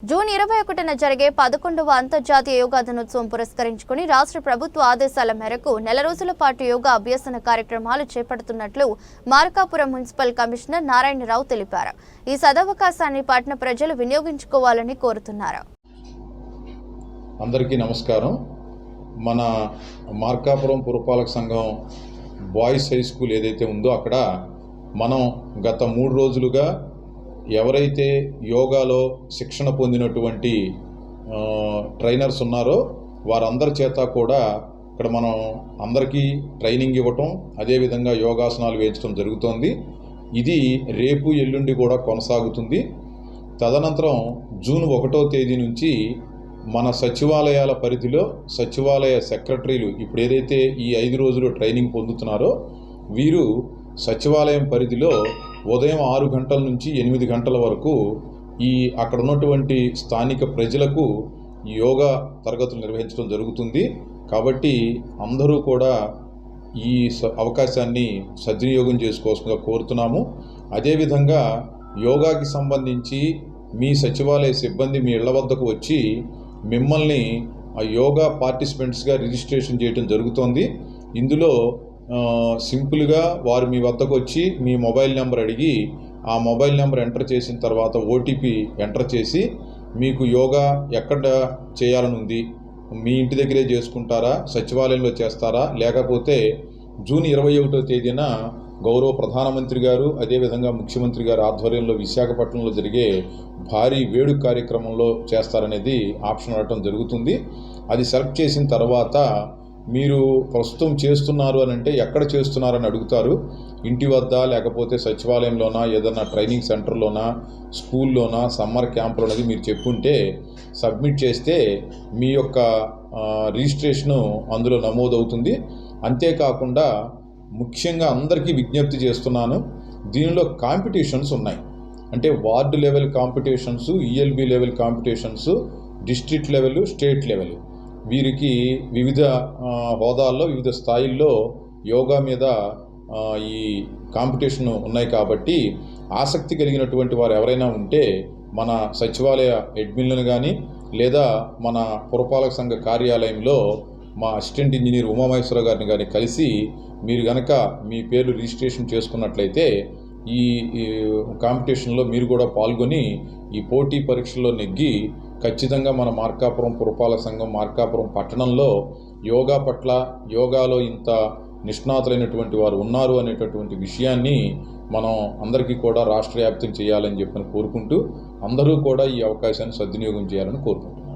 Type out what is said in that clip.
June ఇరవై ఒకటిన జరిగే పదకొండవ అంతర్జాతీయ యోగా దినోత్సవం పురస్కరించుకుని రాష్ట్ర ప్రభుత్వ ఆదేశాల మేరకు నెల రోజుల పాటు యోగా అభ్యసన కార్యక్రమాలు చేపడుతున్నట్లు మార్కాపురం మున్సిపల్ కమిషనర్ నారాయణరావు తెలిపారు. ఈ సదవకాశాన్ని పట్టణ ప్రజలు వినియోగించుకోవాలని కోరుతున్నారు. అందరికీ నమస్కారం. మన మార్కాపురం పురపాలక సంఘం బాయ్స్ హై స్కూల్ ఏదైతే ఉందో అక్కడ మనం గత మూడు రోజులుగా ఎవరైతే యోగాలో శిక్షణ పొందినటువంటి ట్రైనర్స్ ఉన్నారో వారందరి చేత కూడా ఇక్కడ మనం అందరికీ ట్రైనింగ్ ఇవ్వటం అదేవిధంగా యోగాసనాలు వేయించడం జరుగుతోంది. ఇది రేపు ఎల్లుండి కూడా కొనసాగుతుంది. తదనంతరం జూన్ ఒకటో తేదీ నుంచి మన సచివాలయాల పరిధిలో సచివాలయ సెక్రటరీలు ఇప్పుడు ఏదైతే ఈ ఐదు రోజులు ట్రైనింగ్ పొందుతున్నారో వీరు సచివాలయం పరిధిలో ఉదయం ఆరు గంటల నుంచి ఎనిమిది గంటల వరకు ఈ అక్కడ ఉన్నటువంటి స్థానిక ప్రజలకు యోగా తరగతులు నిర్వహించడం జరుగుతుంది. కాబట్టి అందరూ కూడా ఈ స- అవకాశాన్ని సద్వినియోగం చేసుకోవాల్సిందిగా కోరుతున్నాము. అదేవిధంగా యోగాకి సంబంధించి మీ సచివాలయ సిబ్బంది మీ ఇళ్ళ వద్దకు వచ్చి మిమ్మల్ని ఆ యోగా పార్టిసిపెంట్స్గా రిజిస్ట్రేషన్ చేయడం జరుగుతోంది. ఇందులో సింపుల్గా వారు మీ వద్దకు వచ్చి మీ మొబైల్ నెంబర్ అడిగి ఆ మొబైల్ నెంబర్ ఎంటర్ చేసిన తర్వాత ఓటీపీ ఎంటర్ చేసి మీకు యోగా ఎక్కడ చేయాలని ఉంది మీ ఇంటి దగ్గరే చేసుకుంటారా సచివాలయంలో చేస్తారా లేకపోతే జూన్ ఇరవై ఒకటో తేదీన గౌరవ ప్రధానమంత్రి గారు అదేవిధంగా ముఖ్యమంత్రి గారు ఆధ్వర్యంలో విశాఖపట్నంలో జరిగే భారీ వేడుక కార్యక్రమంలో చేస్తారనేది ఆప్షన్ అడగటం జరుగుతుంది. అది సెలెక్ట్ చేసిన తర్వాత మీరు ప్రస్తుతం చేస్తున్నారు అని అంటే ఎక్కడ చేస్తున్నారని అడుగుతారు. ఇంటి వద్ద లేకపోతే సచివాలయంలోనా ఏదైనా ట్రైనింగ్ సెంటర్లోనా స్కూల్లోనా సమ్మర్ క్యాంప్లో అనేది మీరు చెప్పుంటే సబ్మిట్ చేస్తే మీ యొక్క రిజిస్ట్రేషను అందులో నమోదవుతుంది. అంతేకాకుండా ముఖ్యంగా అందరికీ విజ్ఞప్తి చేస్తున్నాను దీనిలో కాంపిటీషన్స్ ఉన్నాయి. అంటే ward level competitions ELB level competitions district level state level. వీరికి వివిధ హోదాల్లో వివిధ స్థాయిల్లో యోగా మీద ఈ కాంపిటీషన్ ఉన్నాయి కాబట్టి ఆసక్తి కలిగినటువంటి వారు ఎవరైనా ఉంటే మన సచివాలయ అడ్మిన్లను కానీ లేదా మన పురపాలక సంఘ కార్యాలయంలో మా అసిస్టెంట్ ఇంజనీర్ ఉమామహేశ్వర గారిని కానీ కలిసి మీరు గనక మీ పేర్లు రిజిస్ట్రేషన్ చేసుకున్నట్లయితే ఈ కాంపిటీషన్లో మీరు కూడా పాల్గొని ఈ పోటీ పరీక్షల్లో నెగ్గి ఖచ్చితంగా మన మార్కాపురం పురపాలక సంఘం మార్కాపురం పట్టణంలో యోగా పట్ల యోగాలో ఇంత నిష్ణాతులైనటువంటి వారు ఉన్నారు అనేటటువంటి విషయాన్ని మనం అందరికీ కూడా రాష్ట్ర వ్యాప్తం చేయాలని చెప్పని కోరుకుంటూ అందరూ కూడా ఈ అవకాశాన్ని సద్వినియోగం చేయాలని కోరుకుంటున్నాం.